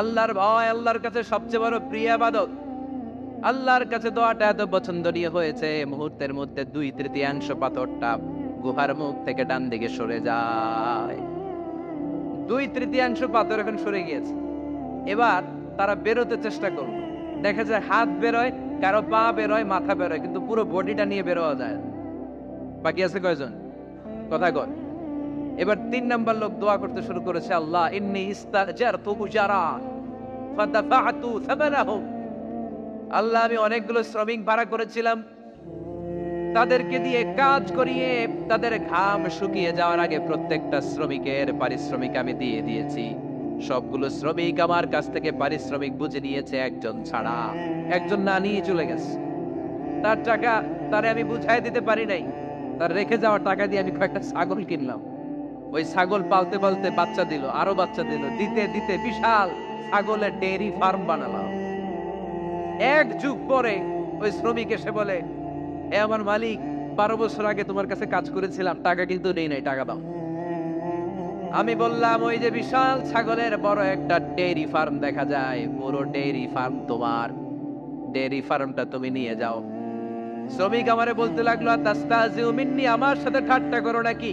আল্লাহর ভয় আল্লাহর কাছে সবচেয়ে বড় প্রিয় আবাদত। আল্লাহর কাছে দোয়াটা এত পছন্দনীয় হয়েছে মুহূর্তের মধ্যে দুই তৃতীয়াংশ পাথরটা গুহার মুখ থেকে ডান দিকে সরে যায়। দুই তৃতীয়াংশ পাথর এখন সরে গিয়েছে। এবার তারা বেরোতে চেষ্টা করল। দেখা যায় হাত বেরোয়, কারও পা বেরোয়, মাথা বেরোয়, কিন্তু পুরো বডিটা নিয়ে বেরোয়া যায় বাকি আছে কয়জন? কথা কর এবার তিন নাম্বার লোক দোয়া করতে শুরু করেছে, আল্লাহ, ইন্নি আল্লাহ, আমি অনেকগুলো শ্রমিক ভাড়া করেছিলাম। তাদেরকে দিয়ে কাজ করিয়ে তাদের ঘাম শুকিয়ে যাওয়ার আগে প্রত্যেকটা শ্রমিকের পারিশ্রমিক আমি দিয়ে দিয়েছি। সবগুলো শ্রমিক আমার কাছ থেকে পারিশ্রমিক বুঝে নিয়েছে, একজন ছাড়া, একজন না নিয়ে চলে গেছে। তার টাকা তারে আমি বুঝাই দিতে পারি নাই। তার রেখে যাওয়া টাকা দিয়ে আমি কয়েকটা ছাগল কিনলাম। ওই ছাগল পালতে পালতে বাচ্চা দিল, আরও বাচ্চা দিল। দিতে দিতে বিশাল ছাগলের ডেয়ারি ফার্ম বানালাম। এক যুগ পরে ওই শ্রমিক এসে বলে, এ আমার মালিক, বারো বছর আগে তোমার কাছে কাজ করেছিলাম, টাকা কিন্তু নেই নাই, টাকা দাও। আমি বললাম, ওই যে বিশাল ছাগলের বড় একটা ডেয়ারি ফার্ম দেখা যায়, পুরো ডেয়ারি ফার্ম তোমার। ডেয়ারি ফার্মটা তুমি নিয়ে যাও। শ্রমিক আমারে বলতে লাগল তাস্তাজিউ মিন্নি, আমার সাথে ঠাট্টা করো নাকি?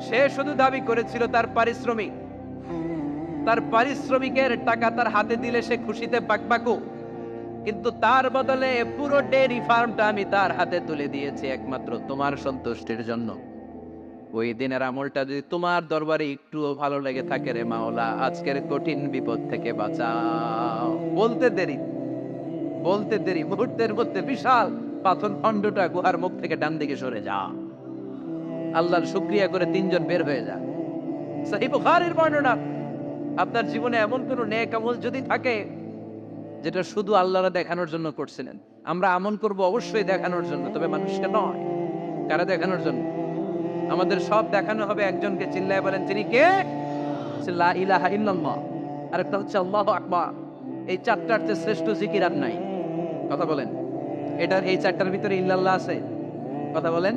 সে শুধু দাবি করেছিল তার পারিশ্রমিক। তার পারিশ্রমিকের টাকা তার হাতে দিলে সে খুশিতে বাকবাকু। কিন্তু তার বদলে পুরো ডেয়ারি ফার্মটা আমি তার হাতে তুলে দিয়েছি একমাত্র তোমার সন্তুষ্টির জন্য। ওই দিনের আমলটা যদি তোমার দরবারে একটুও ভালো লেগে থাকে রে মাওলা, আজকের কঠিন বিপদ থেকে বাঁচাও। বলতে দেরি বলতে দেরি, মুহূর্তের মধ্যে বিশাল পাথর খণ্ডটা গুহার মুখ থেকে ডান দিকে সরে যা। আল্লাহর শুক্রিয়া করে তিনজন বের হয়ে যা সহি বুখারীর বর্ণনা, আপনার জীবনে এমন কোন নেক আমল যদি থাকে, যেটা শুধু আল্লাহরা দেখানোর জন্য করছিলেন, আমরা আমল করব অবশ্যই দেখানোর জন্য, তবে মানুষকে নয়, কারা দেখানোর জন্য? আমাদের সব দেখানো হবে একজনকে চিল্লায় বলেন, তিনি কে? ইলাহা আরেকটা হচ্ছে, আল্লাহু আকবার। এই চারটার চেয়ে শ্রেষ্ঠ জিকির আর নাই। কথা বলেন, এটার এই চারটার ভিতরে ইল্লাল্লাহ আছে? কথা বলেন।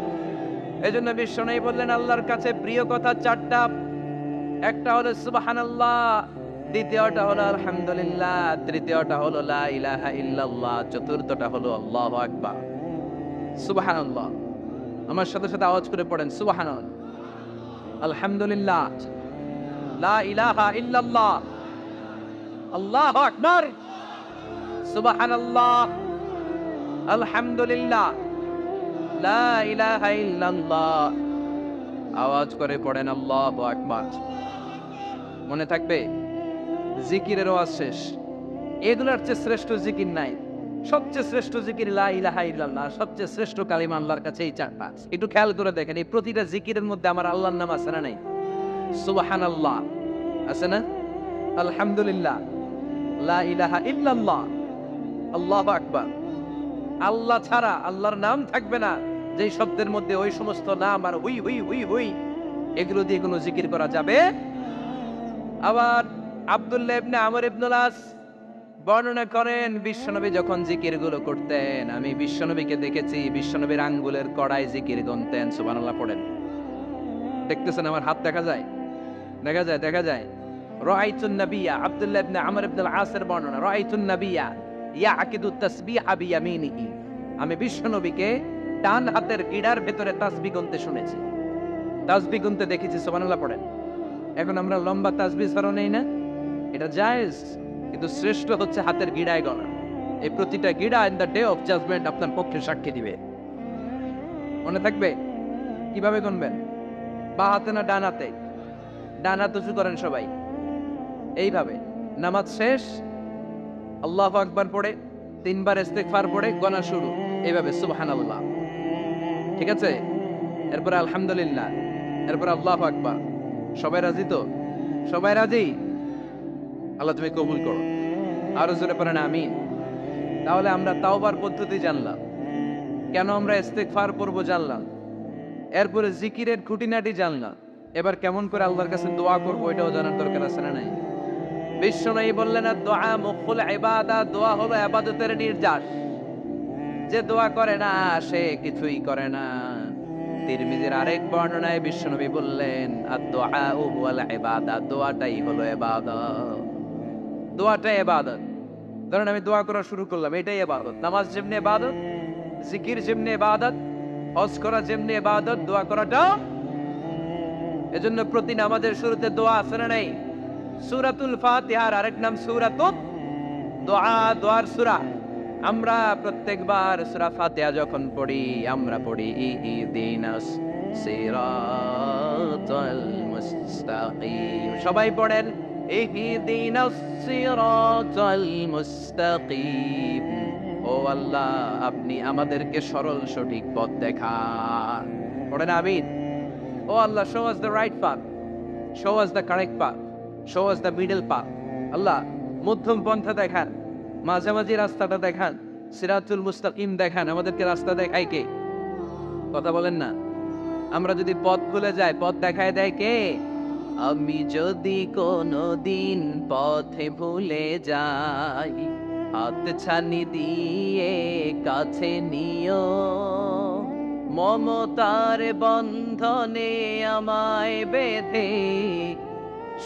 এই জন্য বিশ্বনবী বললেন, আল্লাহর কাছে প্রিয় কথা চারটা। একটা হলো সুবহানাল্লাহ, দ্বিতীয়টা হলো আলহামদুলিল্লাহ, তৃতীয়টা হলো লা ইলাহা ইল্লাল্লাহ, চতুর্থটা হলো আল্লাহু আকবার। সুবহানাল্লাহ। আমার সাথে সাথে আওয়াজ করে পড়েন, সুবহানাল্লাহ। আলহামদুলিল্লাহ। লা ইলাহা ইল্লাল্লাহ। আল্লাহু আকবার। সুবহানাল্লাহ। আলহামদুলিল্লাহ। লা আওয়াজ করে পড়েন আল্লাহু আকবার। মনে থাকবে, জিকিরের ওয়াজ শেষ। এগুলোর চেয়ে শ্রেষ্ঠ জিকির নাই। সবচেয়ে শ্রেষ্ঠ জিকির লা সবচেয়ে শ্রেষ্ঠ কালিমা আল্লাহর কাছে এই চারটা একটু খেয়াল করে দেখেন, এই প্রতিটা জিকিরের মধ্যে আমার আল্লাহর নাম আছে না নাই? সুবহানাল্লাহ। আছে না? আলহামদুলিল্লাহ। লা ইলাহা ইল্লাল্লাহ। আল্লাহু আকবার। আল্লাহ ছাড়া আল্লাহর নাম থাকবে না। যেই শব্দের মধ্যে ওই সমস্ত নাম আর হুই হুই হুই হুই এগুলো দিয়ে কোনো জিকির করা যাবে? আবার ইবনে আমর ইবনুল আস বর্ণনা করেন, বিশ্বনবী যখন জিকিরগুলো করতেন, আমি বিশ্বনবীকে দেখেছি, বিশ্বনবীর আঙ্গুলের জিকির গনতেন, সুবহানাল্লাহ পড়েন। দেখতেছেন আমার হাত দেখা যায়? দেখা যায় দেখা যায়। রাআইতুন নাবিয়া, আব্দুল্লাহ ইবনে আমর ইবনুল আসের বর্ণনা, রাআইতুন নাবিয়া ইয়াকিদু তাসবিহা বিয়ামিনিহি। আমি বিশ্বনবীকে ডান হাতের গিড়ার ভেতরে তাসবি গুনতে শুনেছি। তাসবি গুনতে দেখেছি, সুবহানাল্লাহ পড়েন। এখন আমরা লম্বা তাসবি সরো নেই না? এটা জায়েজ, কিন্তু শ্রেষ্ঠ হচ্ছে হাতের গিড়ায় গণা এই প্রতিটা গিড়া in the day of judgement আপনার পক্ষে সাক্ষী দিবে। মনে থাকবে? কীভাবে গুনবেন? বা হাতে না ডান হাতে? ডান হাত উঁচু করেন সবাই। এইভাবে। নামাজ শেষ, আল্লাহ আকবার পড়ে, তিনবার ইস্তেগফার পড়ে গনা শুরু। এইভাবে, সুবহানাল্লাহ। ঠিক আছে? এরপরে আলহামদুলিল্লাহ, এরপরে আল্লাহ আকবার। সবাই রাজি তো? সবাই রাজি? আল্লাহ তুমি কবুল করো। আরও জোরে পড়েন আমিন। তাহলে আমরা তাওবার পদ্ধতি জানলাম। কেন আমরা ইস্তেগফার পড়ব জানলাম? এরপরে জিকিরের খুঁটিনাটি জানলাম। এবার কেমন করে আল্লাহর কাছে দোয়া করব এটাও জানার দরকার আছে না নাই? বিশ্ব নাই বললেন দোয়া মুখুল ইবাদা। দোয়া হলো ইবাদতের নির্যাস। যে দোয়া করে না, সে কিছুই করে না। তিরমিজির আরেক বর্ণনায় বিশ্বনবী বললেন দোয়াটাই হলো ইবাদত দোয়াটাই এবাদত ধরেন আমি দোয়া করা শুরু করলাম, এটাই এবাদত নামাজ যেমনি ইবাদত জিকির যেমনি এবাদত হজ করা যেমনি ইবাদত দোয়া করাটা এজন্য প্রতি নামাজের শুরুতে দোয়া আছে না নাই? সূরাতুল ফাতিহার আরেক নাম সূরাতুত দোয়া দোয়ার সূরা। আমরা প্রত্যেকবার সূরা ফাতিহা যখন পড়ি, আমরা পড়ি ইহদিনাস সিরাতাল মুস্তাকিম। সবাই পড়েন ইহদিনাস সিরাতাল মুস্তাকিম। ও আল্লাহ, আপনি আমাদেরকে সরল সঠিক পথ দেখান। পড়েন, আমিন। O Allah show us the right path show us the correct path show us the middle path Allah, মধ্যম পন্থা দেখান। মাঝামাঝি রাস্তাটা দেখান সিরাতুল মুস্তাকিম দেখান, আমাদেরকে রাস্তা দেখায় কে? কথা বলেন না। আমরা যদি পথ ভুলে যাই, পথ দেখায় দেয় কে? আমি যদি কোনো দিন পথে ভুলে যাই, হাত ছানি দিয়ে কাছে নিও। মমতার বন্ধনে আমায় বেঁধে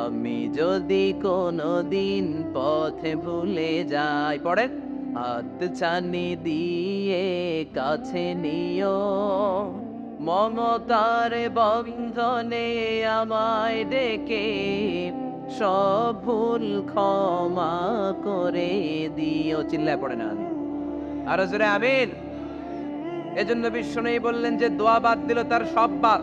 আমি যদি কোনো দিন পথে ভুলে যাই পড়ে হাত ছানি দিয়ে কাছে নিও। মমতার বন্ধনে আমায় ডেকে সব ভুল ক্ষমা করে দিও। চিল্লায় পড়ে না আরও জোরে আমিন। এজন্য বিশ্ব নেই বললেন যে দোয়া বাদ দিল তার সব বাদ।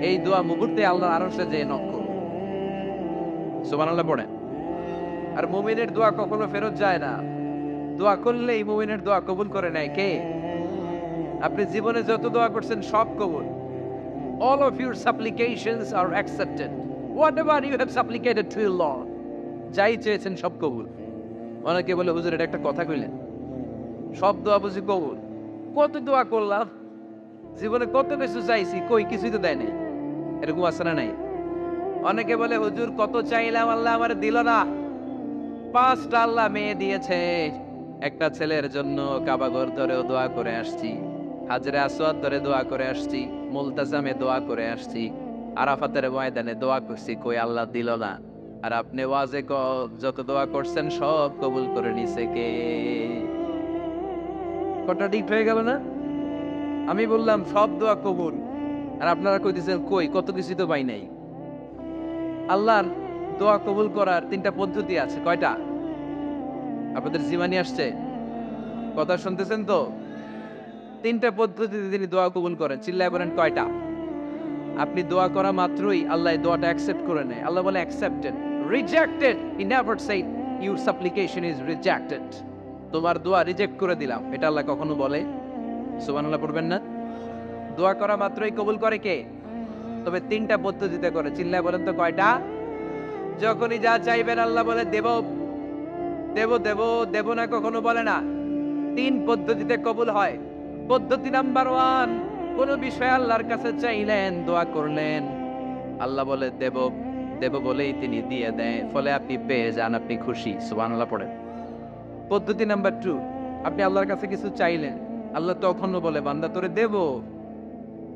এই দোয়া মুহূর্তে আল্লাহর আরশে যে নক সুবহানাল্লাহ পড়ে আর মুমিনের দোয়া কখনো ফেরত যায় না। দোয়া করলে এই মুমিনের দোয়া কবুল করে নেয় কে? আপনি জীবনে যত দোয়া করছেন সব কবুল। All of your supplications are accepted. Whatever you have supplicated to your Lord, যাই চেয়েছেন সব কবুল। অনেকে বলে, হুজুর, এটা একটা কথা কইলেন। সব দোয়া বুঝি কবুল। কত দোয়া করলাম? জীবনে কত কিছু চাইছি, কই কিছুই তো দেয় নাই। এরকম আছে নাই? অনেকে বলে, হুজুর, কত চাইলাম, আল্লাহ আমার দিল না। পাঁচটা আল্লাহ মেয়ে দিয়েছে। একটা ছেলের জন্য কাবাগর ধরেও দোয়া করে আসছি। হাজরে আসওয়াদ ধরে দোয়া করে আসছি। মুলতাজামে দোয়া করে আসছি। আরাফাতের ময়দানে দোয়া করছি, কই, আল্লাহ দিল না। আর আপনি ওয়াজে ক- যত দোয়া করছেন, সব কবুল করে নিছে কে? কন্ট্রাডিক্ট হয়ে গেল না? আমি বললাম, সব দোয়া কবুল। আর আপনারা কইতেছেন, কই, কত কিছু তো পাই নাই। আল্লাহর দোয়া কবুল করার তিনটা পদ্ধতি আছে। কয়টা? আপনাদের জিমানি আসছে? কথা শুনতেছেন তো? তিনটা পদ্ধতিতে তিনি দোয়া কবুল করেন। চিল্লায় বলেন, কয়টা? আপনি দোয়া করা মাত্রই আল্লাহ দোয়াটা অ্যাকসেপ্ট করে নেয়। আল্লাহ বলে accepted rejected he never said your supplication is rejected তোমার দোয়া রিজেক্ট করে দিলাম। এটা আল্লাহ কখনো বলে? সুবহানাল্লাহ, পড়বেন না? দোয়া করা মাত্রই কবুল করে কে? তবে তিনটা পদ্ধতিতে করে। চিল্লায় বলেন তো কয়টা? যখনই যা চাইবেন আল্লাহ বলে, দেব দেব দেব দেব না কখনো বলে না। তিন পদ্ধতিতে কবুল হয়। পদ্ধতি নাম্বার ওয়ান, কোন বিষয় আল্লাহর কাছে চাইলেন, দোয়া করলেন। আল্লাহ বলে, দেব দেব বলেই তিনি দিয়ে দেয় ফলে আপনি পেয়ে যান, আপনি খুশি। সুবহানাল্লাহ পড়েন। পদ্ধতি নাম্বার টু আপনি আল্লাহর কাছে কিছু চাইলেন, আল্লাহ তখনও বলে, বান্দা, তোরে দেব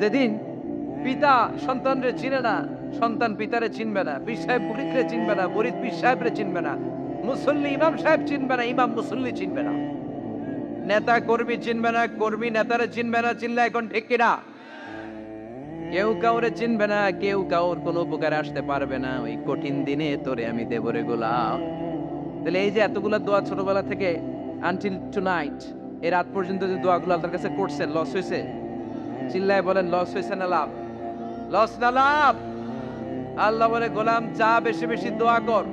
যেদিন পিতা সন্তানরে চিনে না, সন্তান পিতারে চিনবে না, পীর সাহেব মুরিদরে চিনবে না, মুরিদ পীর সাহেবরে চিনবে না, মুসল্লি ইমাম সাহেব চিনবে না, ইমাম মুসল্লি চিনবে না। নেতা কর্মী চিনবে না, কর্মী নেতারে চিনবে না, চিনলে এখন ঠিক কিনা কেউ কাউরে চিনবে না, কেউ কাউর কোনো উপকারে আসতে পারবে না, ওই কঠিন দিনে তোরে আমি দেবরে গোলাম। তাহলে এই যে এতগুলা দোয়া ছোটবেলা থেকে আনটিল টু নাইট এই রাত পর্যন্ত যে দোয়াগুলো আপনার কাছে করছেন লস হয়েছে? চিল্লায় বলেন লস হয়েছে না লাভ? লস না লাভ? আল্লাহ বলে, গোলাম চা বেশি বেশি দোয়া কর।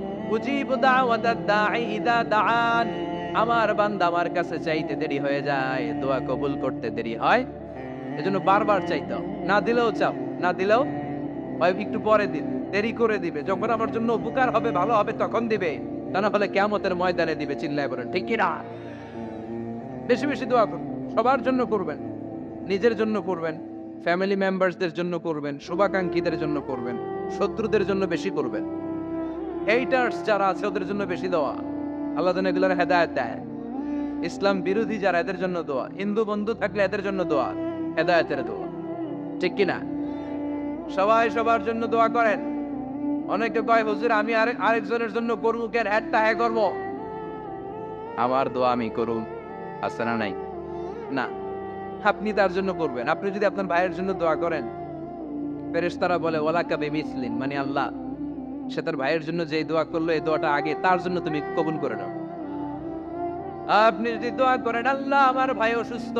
আমার বান্দা আমার কাছে চাইতে দেরি হয়ে যায়, দোয়া কবুল করতে দেরি হয়। এজন্য বারবার চাইতে না দিলেও চাও, না দিলেও হয়, একটু পরে দিন, দেরি করে দিবে। যখন আমার জন্য উপকার হবে, ভালো হবে, তখন দিবে। তা না হলে কেমতের ময়দানে দিবে, চিল্লায় বলেন, ঠিক কি না বেশি বেশি দোয়া করুন, সবার জন্য করবেন। নিজের জন্য করবেন ফ্যামিলি মেম্বারসদের জন্য করবেন, শুভাকাঙ্ক্ষীদের জন্য করবেন, শত্রুদের জন্য বেশি করবেন। হেইটার্স যারা আছে, ওদের জন্য বেশি দেওয়া আল্লাহ যেন এগুলোর হেদায়ত দেয়। ইসলাম বিরোধী যারা, এদের জন্য দোয়া। হিন্দু বন্ধু থাকলে এদের জন্য দোয়া, হেদায়তের দোয়া। ঠিক কিনা? সবাই সবার জন্য দোয়া করেন। অনেকে কয়, হুজুর, আমি আরেক আরেকজনের জন্য করব কেন? একটা হ্যাঁ করব? আমার দোয়া আমি করুন আছে না নাই? না। আপনি তার জন্য করবেন। আপনি যদি আপনার ভাইয়ের জন্য দোয়া করেন, ফেরেশতারা বলে ওলা কাবে মিসলিন মানে আল্লাহ, সে তার ভাইয়ের জন্য যে দোয়া করল, এই দোয়াটা আগে তার জন্য তুমি কবুল করে নাও। আপনি যদি দোয়া করেন, আল্লাহ, আমার ভাই অসুস্থ,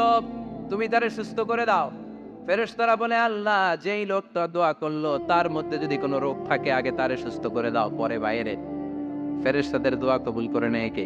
তুমি তারে সুস্থ করে দাও। ফেরেশতারা বলে, আল্লাহ, যেই লোকটা দোয়া করল, তার মধ্যে যদি কোনো রোগ থাকে, আগে তারে সুস্থ করে দাও, পরে বাইরে ফেরেশতাদের দোয়া কবুল করে নেয় কে?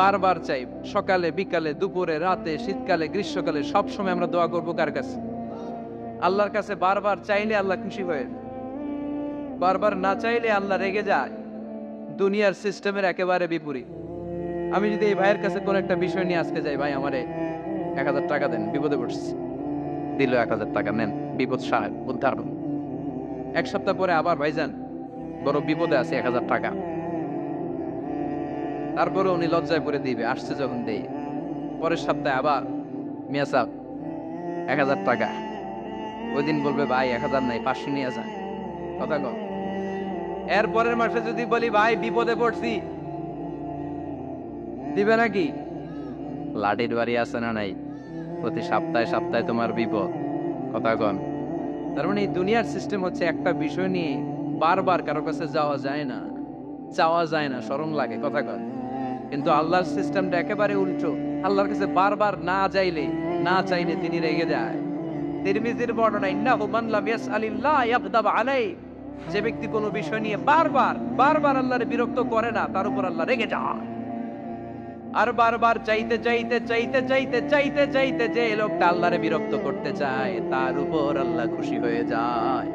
বারবার চাই, সকালে, বিকালে, দুপুরে, রাতে, শীতকালে, গ্রীষ্মকালে সব সময় আমরা দোয়া করব কার কাছে? আল্লাহর কাছে বারবার চাইলে আল্লাহ খুশি হয়ে বারবার না চাইলে আল্লাহ রেগে যায়। দুনিয়ার সিস্টেমের একেবারে বিপরীত। আমি যদি এই ভাইয়ের কাছে কোনো একটা বিষয় নিয়ে আজকে যাই, ভাই আমারে এক হাজার টাকা দেন, বিপদে পড়ছি। দিল এক হাজার টাকা, নেন, বিপদ সাহেব উদ্ধার এক সপ্তাহ পরে আবার ভাইজান, বড় বিপদে আছে, এক হাজার টাকা। তারপরে উনি লজ্জায় পরে দিবে, আসছে যখন দেই। পরের সপ্তাহে আবার মিয়া সাহেব, এক হাজার টাকা। ওই দিন বলবে, ভাই, এক হাজার নাই, পাঁচশো নিয়ে যান। কথা কম এর পরের মাসে যদি বলি, ভাই, বিপদে পড়ছি। দিবে নাকি? লাঠির বাড়ি আছে না নাই? প্রতি সপ্তাহে সপ্তাহে তোমার বিপদ। কথা কন। তার মানে এই দুনিয়ার সিস্টেম হচ্ছে একটা বিষয় নিয়ে বারবার কারও কাছে যাওয়া যায় না। চাওয়া যায় না, শরম লাগে, কথা কন। কিন্তু আল্লাহর সিস্টেমটা একেবারে উল্টো। আল্লাহর কাছে বারবার না চাইলে না চাইলে তিনি রেগে যায়। তিরমিজির বর্ণনা লাম ইয়াসআলিল্লাহ ইয়াগদাব যে ব্যক্তি কোনো বিষয় নিয়ে বারবার বারবার আল্লাহর বিরক্ত করে না, তার উপর আল্লাহ রেগে যায়। আর বারবার চাইতে চাইতে চাইতে চাইতে চাইতে চাইতে যে লোকটা আল্লাহরে বিরক্ত করতে চায়, তার উপর আল্লাহ খুশি হয়ে যায়।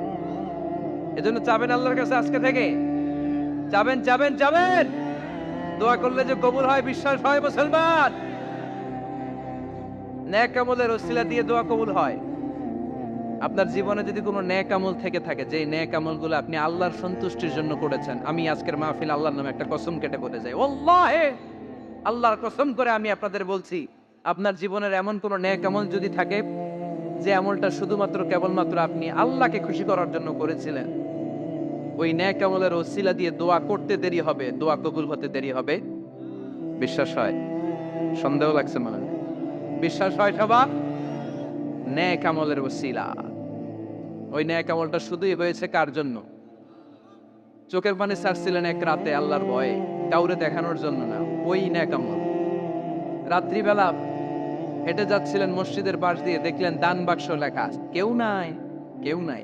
এজন্য চাবেন আল্লাহর কাছে আজকে থেকে। যাবেন যাবেন যাবেন দোয়া করলে যে কবুল হয়, বিশ্বাস হয় মুসলমান। ন্যাক আমলের ওসিলা দিয়ে দোয়া কবুল হয়। আপনার জীবনে যদি কোনো ন্যাক আমল থেকে থাকে যে ন্যাক আমলগুলো আপনি আল্লাহর সন্তুষ্টির জন্য করেছেন, আমি আজকের মাহফিল আল্লাহর নামে একটা কসম কেটে বলে যাই। ওল্লাহে! আল্লাহর কসম করে আমি আপনাদের বলছি, আপনার জীবনের এমন কোনো ন্যাক আমল যদি থাকে, যে আমলটা শুধুমাত্র কেবলমাত্র আপনি আল্লাহকে খুশি করার জন্য করেছিলেন ওই ন্যাক আমলের ওসিলা দিয়ে দোয়া করতে দেরি হবে, দোয়া কবুল হতে দেরি হবে। বিশ্বাস হয়? সন্দেহ লাগছে মনে বিশ্বাস হয় সবার ন্যাক আমলের ওসিলা। ওই ন্যাক আমলটা শুধুই হয়েছে কার জন্য? চোখের পানি ছাড়ছিলেন এক রাতে, আল্লাহর ভয়ে। কাউরে দেখানোর জন্য না, ওই ন্যাক আমল রাত্রিবেলা হেঁটে যাচ্ছিলেন মসজিদের পাশ দিয়ে, দেখলেন দান বাক্স লেখা কেউ নাই কেউ নাই।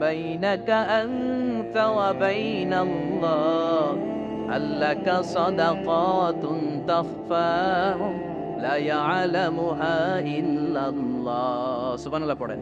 بينك أنت وبين الله هل لك صدقات تخفى لا يعلمها إلا الله سبحان الله পড়েন